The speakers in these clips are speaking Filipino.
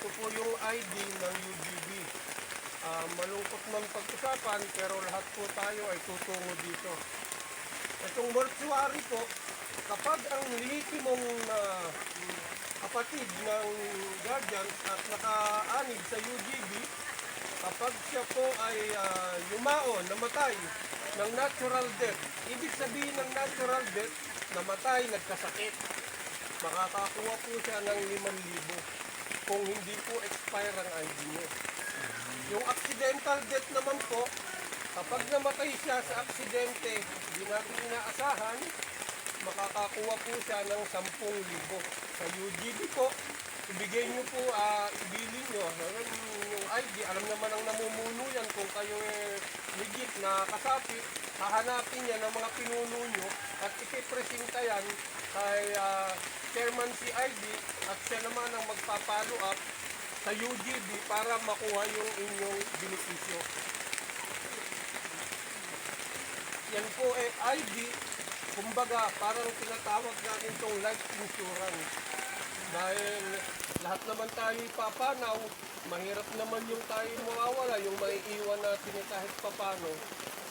ito po yung ID ng UGB. Ah, malungkot man pag-usapan pero lahat po tayo ay tutungo dito. Itong mortuary po, kapag ang lehitimong uh, kapatid ng guardians at nakaanib sa UGB, kapag siya po ay ah, yumaon, namatay ng natural death, ibig sabihin ng natural death, namatay, nagkasakit, makakakuha po siya ng 5,000 kung hindi po expire ang ID niya. Yung accidental death naman po, kapag namatay siya sa aksidente, hindi natin inaasahan, makakakuha po siya ng 10,000. Sa UGB po, ibigay niyo po, ah, ibili niyo. Ngayon, yung ID, alam naman ang namumuno yan kung kayo eh, legit na kasapi, hahanapin niya ng mga pinuno niyo at ipipresenta yan kay ah, Chairman CID at siya naman ang magpapalo up sa UGB para makuha yung inyong benepisyo. Yan po eh ID, kumbaga parang tinatawag natin itong life insurance. Dahil lahat naman tayo papanaw, mahirap naman yung tayo mawawala, yung maiiwan natin eh kahit papano,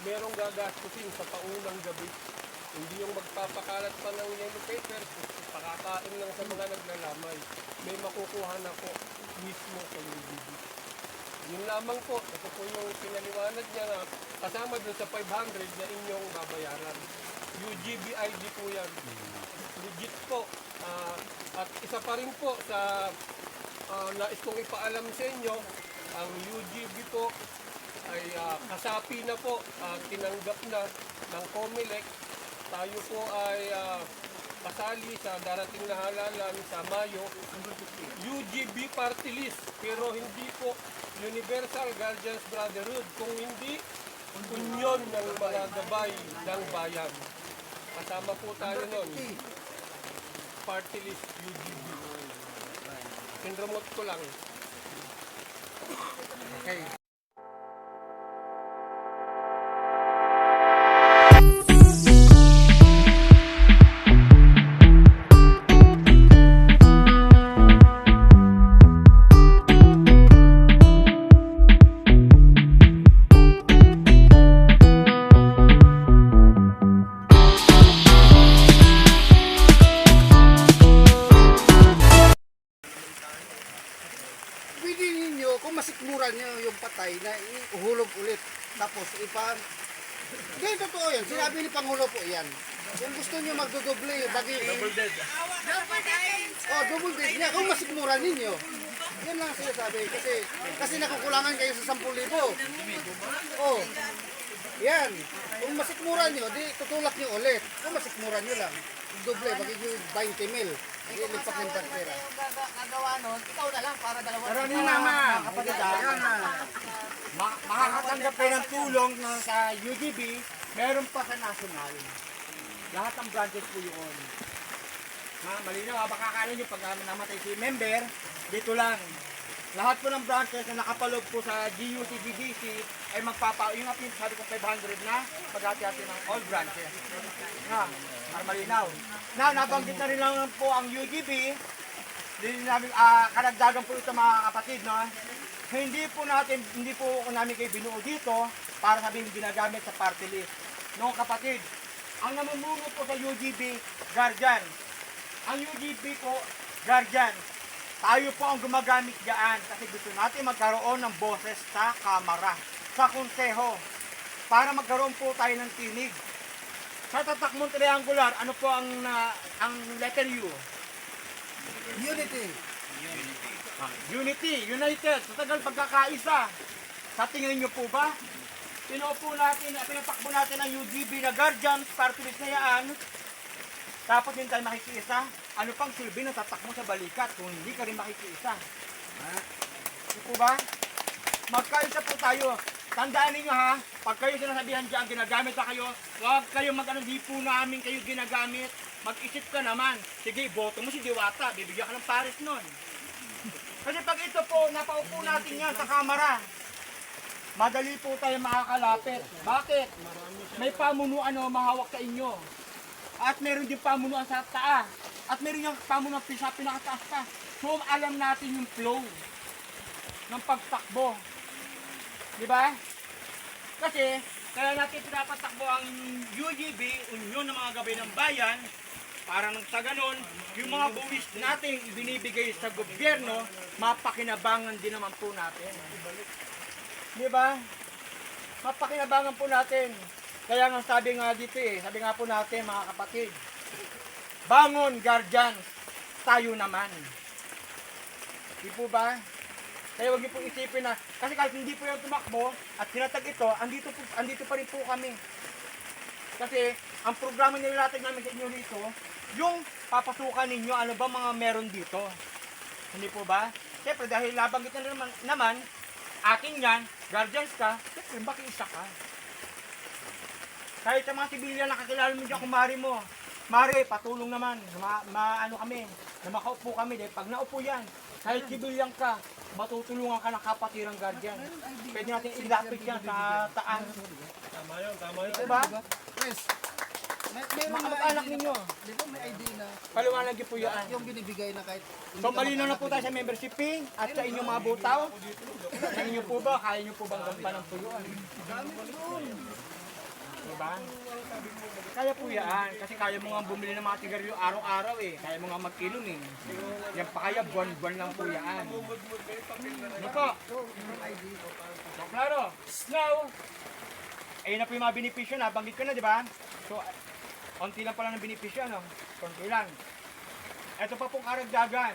merong gagastusin sa paunang gabi. Hindi yung magpapakalat pa ng yellow paper, pakakain lang sa mga naglalamay. May makukuha na po mismo sa UGB. Yun lamang po, ito po yung pinaliwanag niya na kasama dun sa 500 na inyong babayaran. UGB ID po yan. Legit po. Ah, at isa pa rin po sa ah, nais kong ipaalam sa inyo, ang UGB po ay ah, kasapi na po, ah, tinanggap na ng COMELEC. Tayo po ay ah, kasali sa darating na halalan sa Mayo. UGB party list, pero hindi po Universal Guardians Brotherhood, kung hindi unyon ng mga gabay ng bayan. Kasama po tayo nun. Party list UGB. Pinremote ko lang. Okay. Kasi nakukulangan kayo sa 10,000. Oh. Yan. Kung masikmuran nyo, di tutulak nyo ulit. Kung masikmuran nyo lang. Doble, bagi nyo 20 mil. Hindi lipat ng pera. yung gaga- gagawa nun, ikaw na lang para dalawa. Pero ni mama, kapatid ah, ma- makakatanggap kayo ng tulong na sa UGB, meron pa sa national. Lahat ng branches po yun. Ha, malinaw ha, baka akala nyo pag ah, namatay si member, dito lang. Lahat po ng branches na nakapalog po sa GUC, GDC, ay magpapa, yung yung sabi kong 500 na, paghati-hati ng all branches. Ha, para malinaw. Now, nabanggit na rin lang po ang UGB, din namin ah karagdagan po ito mga kapatid no. Hindi po natin hindi po namin kayo binuo dito para sabihin ginagamit sa party list. No kapatid, ang namumuno po sa UGB guardian. Ang UGB po guardian. Tayo po ang gumagamit diyan kasi gusto natin magkaroon ng boses sa kamara, sa konseho para magkaroon po tayo ng tinig. Sa tatak mong triangular, ano po ang na- ang letter U? Unity. Unity, united, sa tagal pagkakaisa. Sa tingin niyo po ba? Pinupo natin, pinatakbo natin ang UGB na guardian, party yan. Tapos hindi tayo makikiisa. Ano pang silbi ng tatak mo sa balikat kung hindi ka rin makikiisa? Ha? Di po ba? Magkaisa po tayo. Tandaan ninyo ha, pag kayo sinasabihan dyan, ginagamit na kayo, huwag kayo mag-ano, di po namin kayo ginagamit. Mag-isip ka naman. Sige, boto mo si Diwata, bibigyan ka ng pares nun. Kasi pag ito po, napaupo natin yan sa kamera, madali po tayo makakalapit. Bakit? May pamunuan o mahawak sa inyo. At meron din pamunuan sa taas. At meron yung pamunuan sa pinakataas pa. So alam natin yung flow. ng pagtakbo. Di ba? Kasi, kaya natin pinapatakbo ang UGB, Union ng mga Gabay ng Bayan, para nang sa ganon, yung mga buwis natin ibinibigay sa gobyerno, mapakinabangan din naman po natin. Di ba? Mapakinabangan po natin. Kaya nga sabi nga dito eh, sabi nga po natin mga kapatid, bangon guardians, tayo naman. Di po ba? Kaya huwag niyo po isipin na, kasi kahit hindi po yung tumakbo at sinatag ito, andito, po, andito pa rin po kami. Kasi ang programa nilalatag namin sa inyo dito, yung papasukan ninyo, ano ba mga meron dito. Hindi po ba? Siyempre dahil labanggit na naman, naman akin yan, guardians ka, siyempre makiisa ka. Kahit sa mga sibilyan nakakilala mo dyan, kumari mo, Mare, patulong naman, ma, ma- ano kami, na makaupo kami, dahil pag naupo yan, kahit sibilyan ka, matutulungan ka ng kapatirang guardian. Pwede natin ilapit yan sa taas. Tama yun, tama yun. Diba? Yes. May, meron Mga na anak ninyo. Di ba may ID na Paliwanag po yan. yung binibigay na kahit So malinaw na po tayo sa membership fee at sa inyong mga butaw. Sa inyo po ba, kaya niyo po bang gampanan po yun? Diba? Kaya po yan. Kasi kaya mo nga bumili ng mga tigaryo araw-araw eh. Kaya mo nga mag-ilong eh. Yan pa kaya buwan-buwan lang po yan. Ano? So, klaro. Now, ayun na po yung mga benepisyo na. Banggit ko na, di ba? So, konti lang pala ng benepisyo, ano? Konti lang. Ito pa pong karagdagan.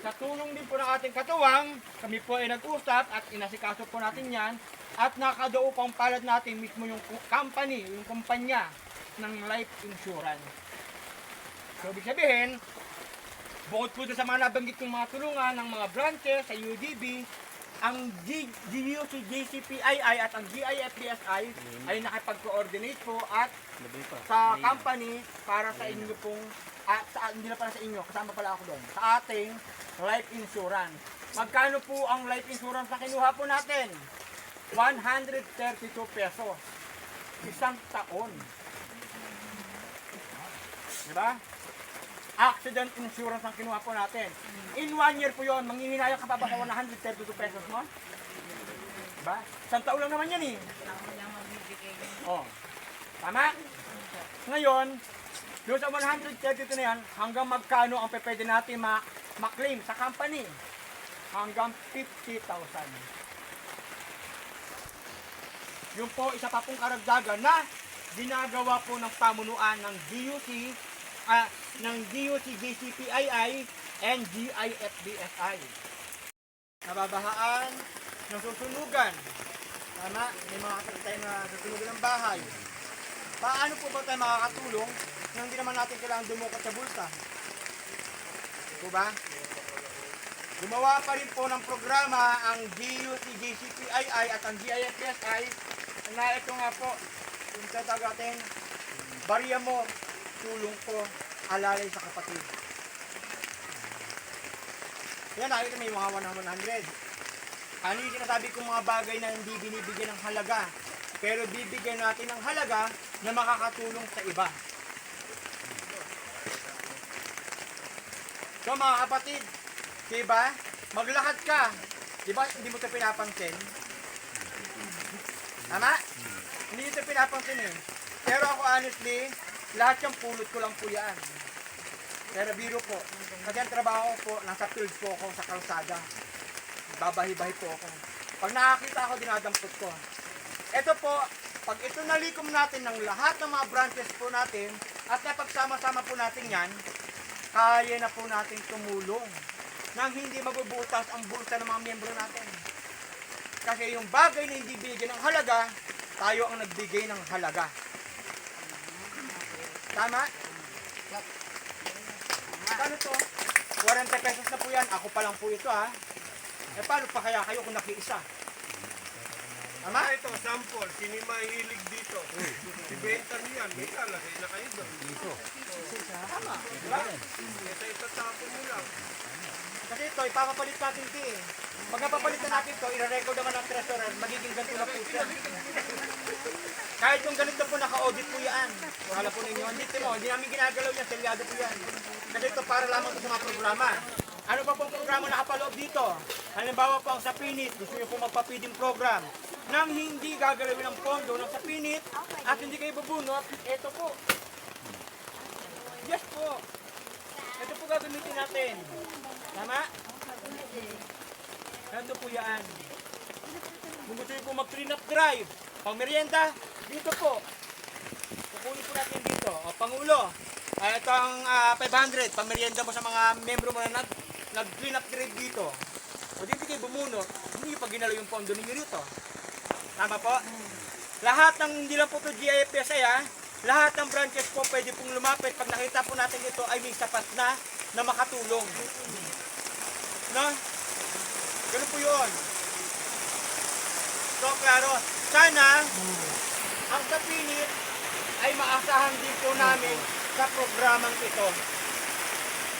Sa tulong din po ng ating katuwang, kami po ay nag-usap at inasikaso po natin yan at nakadao pang palad natin mismo yung company, yung kumpanya ng life insurance. So, ibig sabihin, bukod po sa mga nabanggit kong mga tulungan ng mga branches sa UDB, ang G, GUC, JCPII at ang GIFDSI ay nakipag-coordinate po at sa company para sa inyo pong ah, sa, hindi na pala sa inyo, kasama pala ako doon, sa ating life insurance. Magkano po ang life insurance na kinuha po natin? 132 pesos. Isang taon. Diba? Accident insurance ang kinuha po natin. In one year po yon, manghihinayang ka pa ba sa 132 pesos mo? Diba? Isang taon lang naman yan eh. Oh. Tama? Ngayon, doon sa 132 na yan, hanggang magkano ang pwede natin ma ma-claim sa company? Hanggang 50,000. Yung po, isa pa pong karagdagan na ginagawa po ng pamunuan ng DUC, ah, ng DUC GCPII and GIFBSI. Nababahaan, nasusunugan. Tama, may mga tayo na nasusunugan ng bahay. Paano po ba tayo makakatulong nang hindi naman natin kailangan dumukot sa bulsa? Diba ba? Gumawa pa rin po ng programa ang GUC, GCPII at ang GIFSI na ito nga po, yung tatawag natin, barya mo, tulong ko, alalay sa kapatid. Yan, nakikita may mga 100. Ano yung sinasabi kong mga bagay na hindi binibigyan ng halaga, pero bibigyan natin ng halaga na makakatulong sa iba. So mga kapatid, diba? Maglakad ka. Diba hindi mo ito pinapansin? Tama? Hindi ito pinapansin eh. Pero ako honestly, lahat yung pulot ko lang po yan. Pero biro po. Kasi ang trabaho ko po, nasa field po ako sa kalsada. Babahi-bahi po ako. Pag nakakita ako, dinadampot ko. Ito po, pag ito nalikom natin ng lahat ng mga branches po natin, at napagsama-sama po natin yan, kaya na po natin tumulong nang hindi mabubutas ang bulsa ng mga miyembro natin. Kasi yung bagay na hindi binigyan ng halaga, tayo ang nagbigay ng halaga. Tama? Paano to? 40 pesos na po yan. Ako pa lang po ito ha. Eh paano pa kaya kayo kung nakiisa? Tama? Ah, ito, sample. Sino yung mahilig dito? Ibenta niyo yan. May lalagay na kayo doon. Dito. Tama. Diba? Ito, ito, tapon mo lang. Kasi ito, ipapapalit natin ito eh. Pag napapalitan natin ito, i-record naman ng treasurer, magiging ganito na po siya. Kahit yung ganito po, naka-audit po yan. Wala po ninyo. Hindi mo, hindi namin ginagalaw yan, selyado po yan. Kasi ito para lamang ito sa mga programa. Ano pa pong programa nakapaloob dito? Halimbawa po ang sa Pinit, gusto niyo po magpa-feeding program nang hindi gagalawin ang pondo ng sa Pinit at hindi kayo bubunot, ito po. Yes po. Ito po gagamitin natin. Tama? Ganito po yan. Kung gusto po mag-clean up drive, pang merienda, dito po. Kukunin po natin dito. O, Pangulo, ah, ito ang ah, 500, pamerienda mo sa mga membro mo na nag, nag-clean up drive dito. O dito kayo bumunot, hindi nyo pa ginalo yung pondo ninyo dito. Tama po? Lahat ng, hindi lang po ito GIFSA ha, lahat ng branches po pwede pong lumapit. Pag nakita po natin ito ay may sapat na na makatulong. No? Ganun po yun. So, klaro. Sana, ang kapinit ay maasahan din po namin sa programang ito.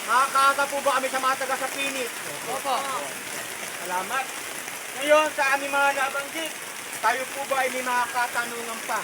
Makakaasa po ba kami sa mga taga sa pinit? Opo. Salamat. Ngayon, sa aming mga nabanggit, tayo po ba ay may mga katanungan pa?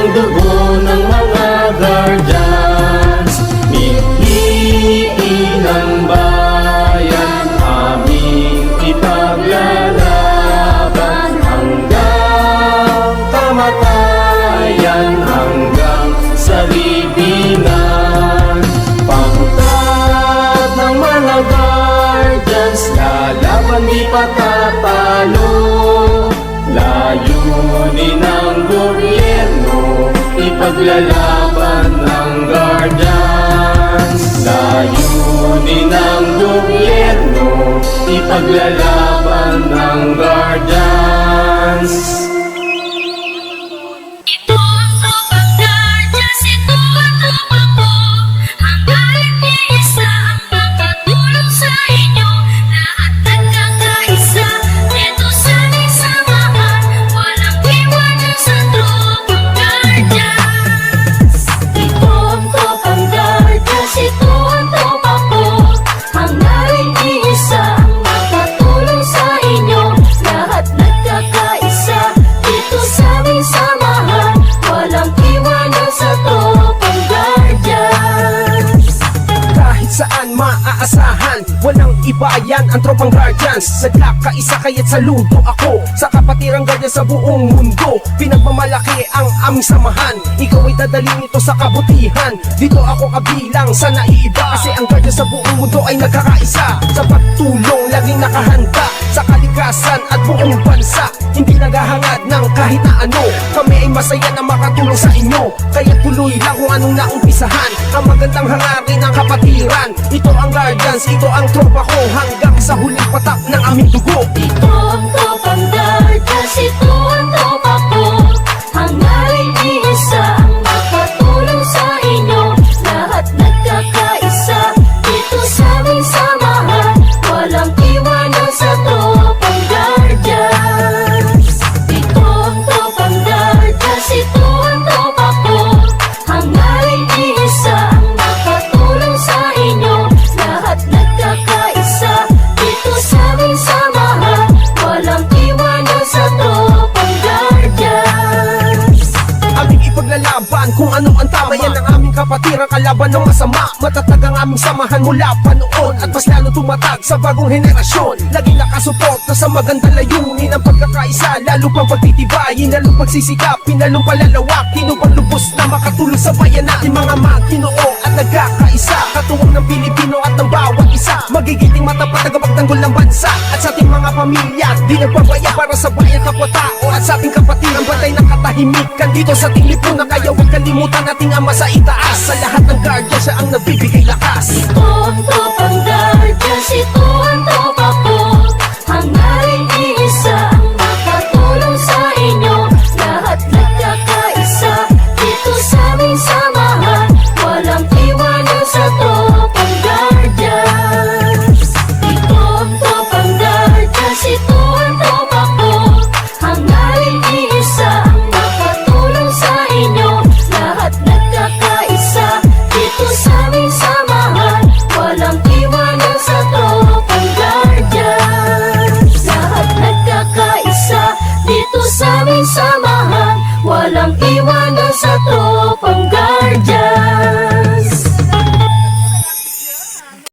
Ng dugo ng Ipaglalaban ng guardians Well, I'm iba yan ang tropang guardians. Sadla ka isa kaya't saludo ako. Sa kapatirang guardian sa buong mundo Pinagmamalaki ang aming samahan. Ikaw ay dadalhin ito sa kabutihan. Dito ako kabilang sa naiiba Kasi ang guardian sa buong mundo ay nagkakaisa. Sa pagtulong laging nakahanda Sa kalikasan at buong bansa. Hindi naghahangad ng kahit na ano. Kami ay masaya na makatulong sa inyo. Kaya tuloy lang kung anong naumpisahan. Ang magandang hangarin ng kapatiran. Ito ang guardians, ito ang tropa ko Hanggang sa huling patak ng aming dugo. Ito ang tropang guardians, ito ang tropa ko Hangarin isa kalaban ng masama. Matatag ang aming samahan mula pa noon At mas lalo tumatag sa bagong henerasyon. Laging nakasuporta sa magandang layunin Ang pagkakaisa, lalo pang pagtitibayin Lalong pagsisikapin, lalong palalawakin Upang lubos na makatulong sa bayan natin Mga maginoo at nagkakaisa. Katuwang ng Pilipino at ng bawat isa. Magigiting matapat tagapagtanggol ng bansa. At sa ating mga pamilya. Di nagpabaya para sa bayan kapwa-tao. At sa ating kapatiran batay ng katahimikan Dito sa ating lipunan Kaya huwag kalimutan ating ama sa itaas. Sa lahat ng guardia siya ang nagbibigay lakas. Ito ang tropang